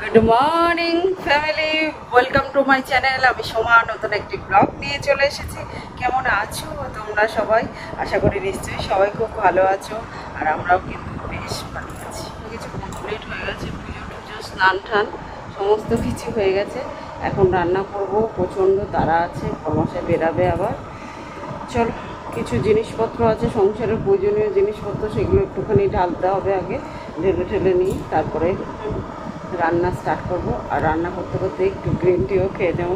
Good morning family welcome to my channel আমি সোমা, নতুন একটি ব্লগ নিয়ে চলে এসেছি। কেমন আছো তোমরা সবাই? আশা করি নিশ্চয়ই সবাই খুব ভালো আছো। আর আমরাও কিন্তু বেশ ভালো আছি। কিছু কমপ্লিট হয়ে গেছে পুজো টুজো, স্নান টান, সমস্ত কিছু হয়ে গেছে। এখন রান্না করব, প্রচণ্ড তারা আছে কমাসে বেরাবে আবার। চলো, কিছু জিনিসপত্র আছে, সংসারের প্রয়োজনীয় জিনিসপত্র, সেগুলো একটুখানি ঢালতে হবে আগে। ঢেলে ঢেলে নিই, তারপরে রান্না স্টার্ট করব। আর রান্না করতে করতে একটু গ্রিন টিও খেয়ে নেব।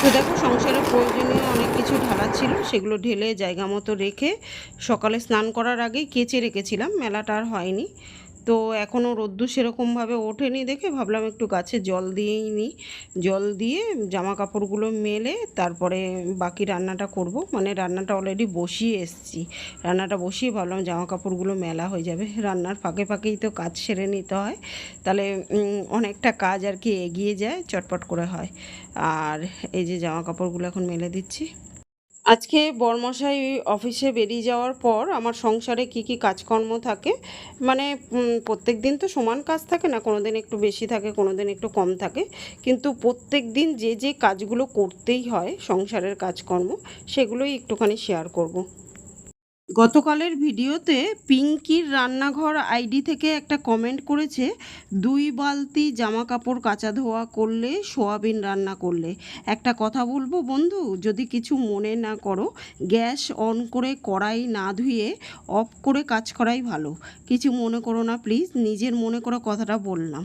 তো দেখো, সংসারে প্রয়োজনীয় অনেক কিছু ঢালা ছিল, সেগুলো ঢেলে জায়গা মতো রেখে সকালে স্নান করার আগেই কেচে রেখেছিলাম। মেলাটা আর হয়নি। তো এখনও রোদ্দুর সেরকমভাবে ওঠেনি দেখে ভাবলাম একটু গাছে জল দিয়েই নিই। জল দিয়ে জামা কাপড়গুলো মেলে তারপরে বাকি রান্নাটা করব। মানে রান্নাটা অলরেডি বসিয়ে এসেছি। রান্নাটা বসিয়ে ভাবলাম জামা কাপড়গুলো মেলা হয়ে যাবে। রান্নার ফাঁকে ফাঁকেই তো কাজ সেরে নিতে হয়। তাহলে অনেকটা কাজ আর কি এগিয়ে যায়, চটপট করে হয়। আর এই যে জামা কাপড়গুলো এখন মেলে দিচ্ছি। আজকে বরমশাই অফিসে বেরিয়ে যাওয়ার পর আমার সংসারে কি কি কাজকর্ম থাকে মানে প্রত্যেক দিন তো সমান কাজ থাকে না কোনো দিন একটু বেশি থাকে কোনো দিন একটু কম থাকে কিন্তু প্রত্যেক দিন যে যে কাজগুলো করতেই হয় সংসারের কাজকর্ম, সেগুলোই একটুখানি শেয়ার করব। গতকালের ভিডিওতে পিঙ্কির রান্নাঘর আইডি থেকে একটা কমেন্ট করেছে, দুই বালতি জামা কাপড় কাচা ধোয়া করলে সোয়াবিন রান্না করলে। একটা কথা বলব বন্ধু, যদি কিছু মনে না করো, গ্যাস অন করে কড়াই না ধুয়ে অফ করে কাজ করাই ভালো। কিছু মনে করো না, প্লিজ। নিজের মনে করে কথাটা বললাম।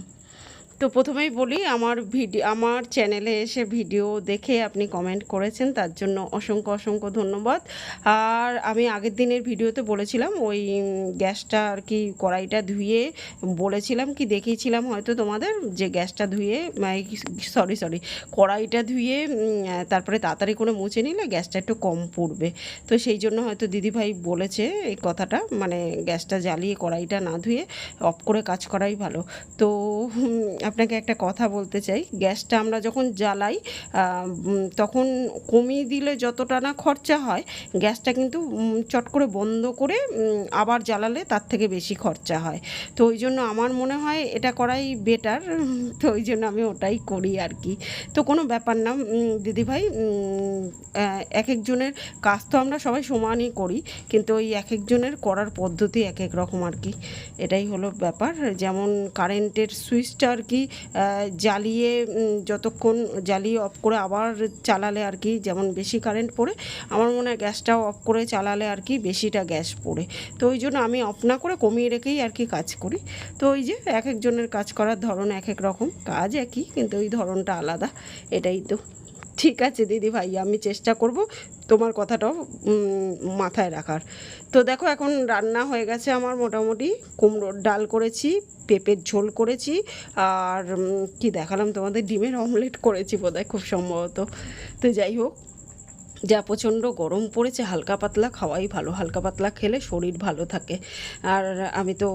তো প্রথমেই বলি, আমার ভিডিও, আমার চ্যানেলে এসে ভিডিও দেখে আপনি কমেন্ট করেছেন, তার জন্য অসংখ্য অসংখ্য ধন্যবাদ। আর আমি আগের দিনের ভিডিওতে বলেছিলাম, ওই গ্যাসটা আর কি কড়াইটা ধুয়ে বলেছিলাম কি দেখিয়েছিলাম হয়তো তোমাদের যে গ্যাসটা ধুয়ে সরি সরি কড়াইটা ধুয়ে তারপরে তাড়াতাড়ি করে মুছে নিলে গ্যাসটা একটু কম পড়বে। তো সেই জন্য হয়তো দিদিভাই বলেছে এই কথাটা মানে গ্যাসটা জ্বালিয়ে কড়াইটা না ধুয়ে অফ করে কাজ করাই ভালো। তো আপনাকে একটা কথা বলতে চাই। গ্যাসটা আমরা যখন জ্বালাই তখন কমিয়ে দিলে যতটা না খরচা হয়, গ্যাসটা কিন্তু চট করে বন্ধ করে আবার জ্বালালে তার থেকে বেশি খরচা হয়। তো ওই জন্য আমার মনে হয় এটা করাই বেটার তো ওই জন্য আমি ওটাই করি আর কি। তো কোনো ব্যাপার না দিদিভাই এক একজনের কাজ তো আমরা সবাই সমানই করি, কিন্তু ওই এক একজনের করার পদ্ধতি এক এক রকম আর কি। এটাই হলো ব্যাপার। যেমন কারেন্টের সুইচটা আর কি আহ, জ্বালিয়ে যতক্ষণ জ্বালিয়ে অফ করে আবার চালালে আর কি যেমন বেশি কারেন্ট পড়ে আমার মনে হয় গ্যাসটাও অফ করে চালালে আর কি বেশিটা গ্যাস পড়ে। তো ওই জন্য আমি অফ না করে কমিয়ে রেখেই আর কি কাজ করি। তো ওই যে এক একজনের কাজ করার ধরন এক এক রকম কাজ একই কিন্তু ওই ধরনটা আলাদা এটাই তো। ঠিক আছে, দিদি ভাই, আমি চেষ্টা করব তোমার কথাটাও মাথায় রাখার। তো দেখো, এখন রান্না হয়ে গেছে আমার মোটামুটি। কুমড়োর ডাল করেছি, পেঁপের ঝোল করেছি, আর কি দেখালাম তোমাদের, ডিমের অমলেট করেছি বোধহয় খুব সম্ভবত। তো যাই হোক যা প্রচণ্ড গরম পড়েছে, হালকা পাতলা খাওয়াই ভালো, হালকা পাতলা খেলে শরীর ভালো থাকে। আর আমি তো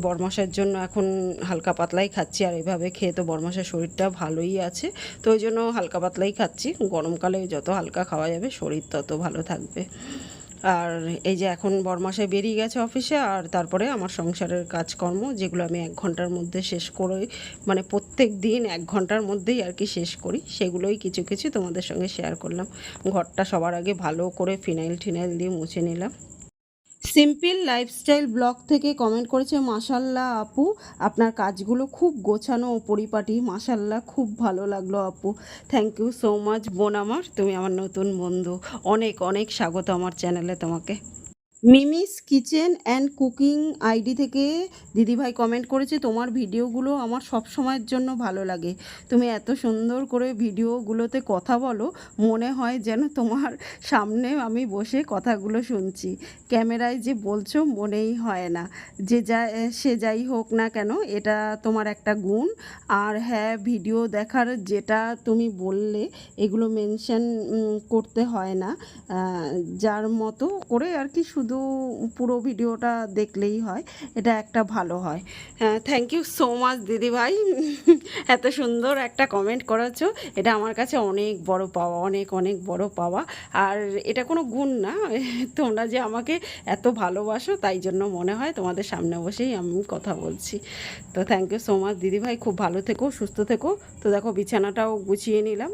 বরমাসের জন্য এখন হালকা পাতলাই খাচ্ছি, আর এভাবে খেয়ে তো বরমাসের শরীরটা ভালোই আছে। তো ওই জন্য হালকা পাতলাই খাচ্ছি, গরমকালে যত হালকা খাওয়া যাবে, শরীর তত ভালো থাকবে। আর এই যে এখন বরমাসে বেরিয়ে গেছে অফিসে, আর তারপরে আমার সংসারের কাজকর্ম, যেগুলো আমি এক ঘণ্টার মধ্যে শেষ করে মানে প্রত্যেক দিন এক ঘণ্টার মধ্যেই আর কি শেষ করি, সেগুলোই কিছু কিছু তোমাদের সঙ্গে শেয়ার করলাম। ঘরটা সবার আগে ভালো করে ফিনাইল ঠিনাইল দিয়ে মুছে নিলাম। সিম্পল লাইফস্টাইল ব্লগ থেকে কমেন্ট করেছে মাসাল্লাহ আপু, আপনার কাজগুলো খুব গোছানো ও পরিপাটি। মাসাল্লাহ খুব ভালো লাগল আপু। থ্যাংক ইউ সো মাচ বোন আমার। তুমি আমার নতুন বন্ধু। অনেক অনেক স্বাগত আমার চ্যানেলে তোমাকে। Mimi's kitchen and cooking ID থেকে দিদিভাই কমেন্ট করেছে, তোমার ভিডিওগুলো আমার সব সময়ের জন্য ভালো লাগে। তুমি এত সুন্দর করে ভিডিওগুলোতে কথা বলো, মনে হয় যেন তোমার সামনে আমি বসে কথাগুলো শুনছি। ক্যামেরায় যে বলছো মনেই হয় না। যে যা, সে যাই হোক না কেন, এটা তোমার একটা গুণ। আর হ্যাঁ ভিডিও দেখার যেটা তুমি বললে, এগুলো মেনশন করতে হয় না। যার মতো করে আর কি শুধু শুধু পুরো ভিডিওটা দেখলেই হয়, এটা একটা ভালো হয়। হ্যাঁ থ্যাংক ইউ সো মাচ দিদিভাই। এত সুন্দর একটা কমেন্ট করেছ, এটা আমার কাছে অনেক বড় পাওয়া, অনেক অনেক বড় পাওয়া। আর এটা কোনো গুণ না, তোমরা যে আমাকে এত ভালোবাসো, তাই জন্য মনে হয় তোমাদের সামনে বসেই আমি কথা বলছি। তো থ্যাংক ইউ সো মাচ দিদিভাই, খুব ভালো থেকো, সুস্থ থেকো। তো দেখো, বিছানাটাও গুছিয়ে নিলাম।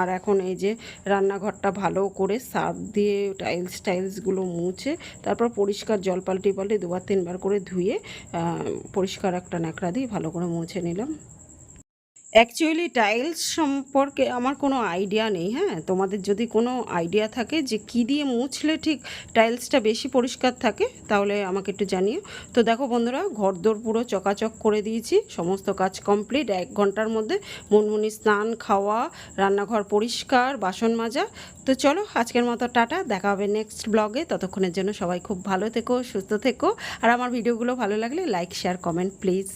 আর এখন এই যে রান্নাঘরটা ভালো করে সার্ফ দিয়ে টাইলস টাইলসগুলো মুছে তারপর পরিষ্কার জল পাল্টে পাল্টে দুবার তিনবার করে ধুয়ে পরিষ্কার একটা ন্যাকড়া দিয়ে ভালো করে মুছে নিলাম। অ্যাকচুয়ালি টাইলস সম্পর্কে আমার কোনো আইডিয়া নেই হ্যাঁ? তোমাদের যদি কোনো আইডিয়া থাকে যে কী দিয়ে মুছলে ঠিক টাইলসটা বেশি পরিষ্কার থাকে, তাহলে আমাকে একটু জানিও। তো দেখো বন্ধুরা, ঘরদোর পুরো চকাচক করে দিয়েছি, সমস্ত কাজ কমপ্লিট এক ঘণ্টার মধ্যে মুনমুনি স্নান, খাওয়া, রান্নাঘর পরিষ্কার, বাসন মাজা। তো চলো, আজকের মতো টাটা, দেখা হবে নেক্সট ব্লগে ততক্ষণের জন্য সবাই খুব ভালো থেকো, সুস্থ থেকো। আর আমার ভিডিওগুলো ভালো লাগলে লাইক শেয়ার কমেন্ট প্লিজ